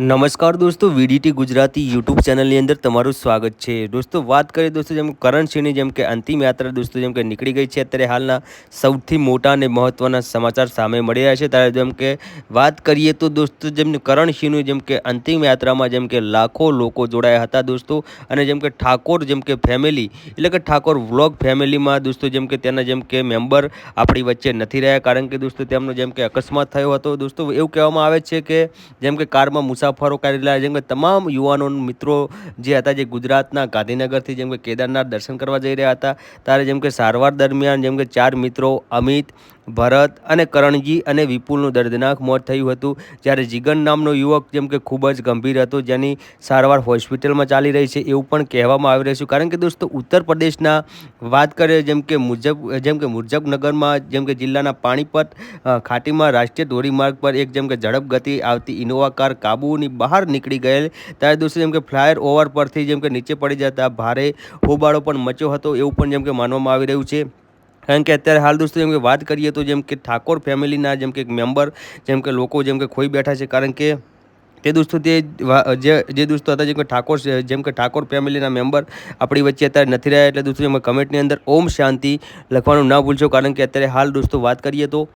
નમસ્કાર દોસ્તો VDT Gujarati YouTube ચેનલની અંદર તમારું સ્વાગત છે દોસ્તો વાત કરીએ દોસ્તો જેમ કરણસિંહની જેમ કે અંતિમ યાત્રા દોસ્તો જેમ કે નીકળી ગઈ છે અત્યારે હાલના સૌથી મોટા અને મહત્ત્વના સમાચાર સામે મળી રહ્યા છે ત્યારે જેમ કે વાત કરીએ તો દોસ્તો જેમ કરણસિંહનું જેમ કે અંતિમ યાત્રામાં જેમ કે લાખો લોકો જોડાયા હતા દોસ્તો અને જેમ કે ઠાકોર જેમ કે ફેમિલી એટલે કે ઠાકોર વ્લોગ ફેમિલીમાં દોસ્તો જેમ કે તેના જેમ કે મેમ્બર આપણી વચ્ચે નથી રહ્યા કારણ કે દોસ્તો તેમનો જેમ કે અકસ્માત થયો હતો દોસ્તો એવું કહેવામાં આવે છે કે જેમ કે કારમાં મુસાફરી મુસાફરો કરેલા જેમ કે તમામ યુવાનો મિત્રો જે હતા, જે ગુજરાતના ગાંધીનગરથી જેમ કે કેદારનાથ દર્શન કરવા જઈ રહ્યા હતા. ત્યારે જેમ કે સારવાર દરમિયાન જેમ કે ચાર મિત્રો અમિત ભરત અને કરણજી અને વિપુલનું દર્દનાક મોત થયું હતું, જ્યારે જીગન નામનો યુવક જેમ કે ખૂબ જ ગંભીર હતો, જેની સારવાર હોસ્પિટલમાં ચાલી રહી છે એવું પણ કહેવામાં આવી રહ્યું છે. કારણ કે દોસ્તો, ઉત્તર પ્રદેશના વાત કરીએ જેમ કે મુજબ, જેમ કે મુજબનગરમાં જેમ કે જિલ્લાના પાણીપત ખાટીમાં રાષ્ટ્રીય ધોરીમાર્ગ પર એક જેમ કે ઝડપ ગતિ આવતી ઇનોવા કાર કાબુની બહાર નીકળી ગયેલ. ત્યારે દોસ્તો, જેમ કે ફ્લાયર ઓવર પરથી જેમ કે નીચે પડી જતા ભારે હોબાળો પણ મચ્યો હતો એવું પણ જેમ કે માનવામાં આવી રહ્યું છે. કારણ કે અત્યારે હાલ દોસ્તો જેમ કે વાત કરીએ તો જેમ કે ઠાકોર ફેમિલીના, જેમ કે મેમ્બર, જેમ કે લોકો જેમ કે ખોઈ બેઠા છે, કારણ કે તે દોસ્તો તે જે જે દોસ્તો હતા, જેમ કે ઠાકોર જેમ કે ઠાકોર ફેમિલીના મેમ્બર આપણી વચ્ચે અત્યારે નથી રહ્યા, એટલે દોસ્તો એમાં કમેન્ટની અંદર ઓમ શાંતિ લખવાનું ના ભૂલશો, કારણ કે અત્યારે હાલ દોસ્તો વાત કરીએ તો